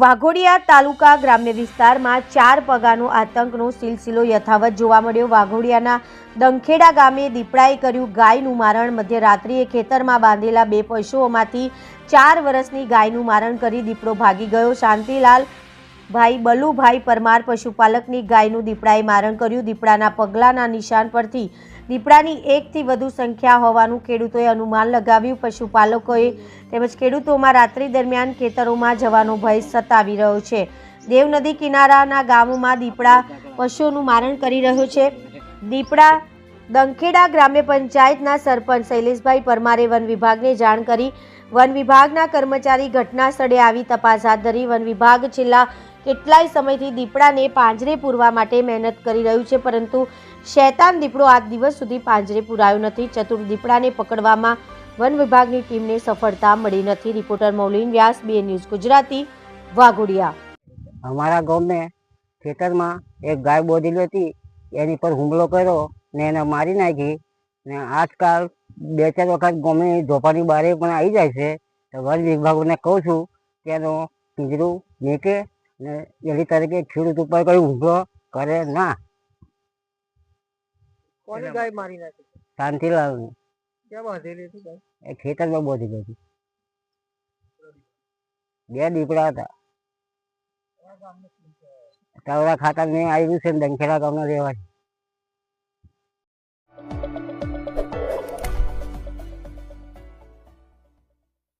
વાઘોડિયા તાલુકા ગ્રામ્ય વિસ્તારમાં ચાર પગાનો આતંકનો સિલસિલો યથાવત જોવા મળ્યો. વાઘોડિયાના દંખેડા ગામે દીપડાએ કર્યું ગાયનું મારણ. મધ્યરાત્રિએ ખેતરમાં બાંધેલા બે પશુઓમાંથી ચાર વર્ષની ગાયનું મારણ કરી દીપડો ભાગી ગયો. શાંતિલાલ ભાઈ બલુભાઈ પરમાર પશુપાલકની ગાયનું દીપડાએ મારણ કર્યું. દીપડાના પગલાના નિશાન પરથી દીપડાની એકથી વધુ સંખ્યા હોવાનું ખેડૂતોએ અનુમાન લગાવ્યું. પશુપાલકોએ તેમજ ખેડૂતોમાં રાત્રિ દરમિયાન ખેતરોમાં જવાનો ભય સતાવી રહ્યો છે. દેવ નદી કિનારાના ગામોમાં દીપડા પશુઓનું મારણ કરી રહ્યો છે. દીપડા દંખેડા ગ્રામ્ય પંચાયતના સરપંચ શૈલેષભાઈ પરમારે વન વિભાગને જાણ કરી વન વિભાગના કર્મચારી ઘટના સ્થળે આવી તપાસ હાથ ધરી. વન વિભાગ છેલ્લા કેટલાય સમયથી દીપડાને પાંજરે પૂરવા માટે મહેનત કરી રહ્યું છે, પરંતુ શૈતાન દીપડો આજ દિવસ સુધી પાંજરે પુરાયો નથી. ચતુર દીપડાને પકડવામાં વન વિભાગની ટીમને સફળતા મળી નથી. રિપોર્ટર મૌલિન વ્યાસ, બે ન્યૂઝ ગુજરાતી, વાઘોડિયા. અમારા ગામને ખેતરમાં એક ગાય બોધેલી હતી, એની પર હુમલો કર્યો. ને એને મારી નાખી ને આજકાલ બે ચાર વખત ગમે ઝોપાની બારે પણ આવી જાય છે. તો વન વિભાગને કહું છું કે એનો પિંજરું નીકે ને એની તરીકે ખેડૂત ઉપર કોઈ હુમલો કરે ના. કોની ગાય મારી નાખી? શાંતિલાલની. ક્યાં બાંધેલી હતી ગાય? એ ખેતરમાં બોધી હતી. બે દીપડા હતા. તવરા ખાતા મેં આવ્યું છે ને દંખેડા ગામના રહેવાય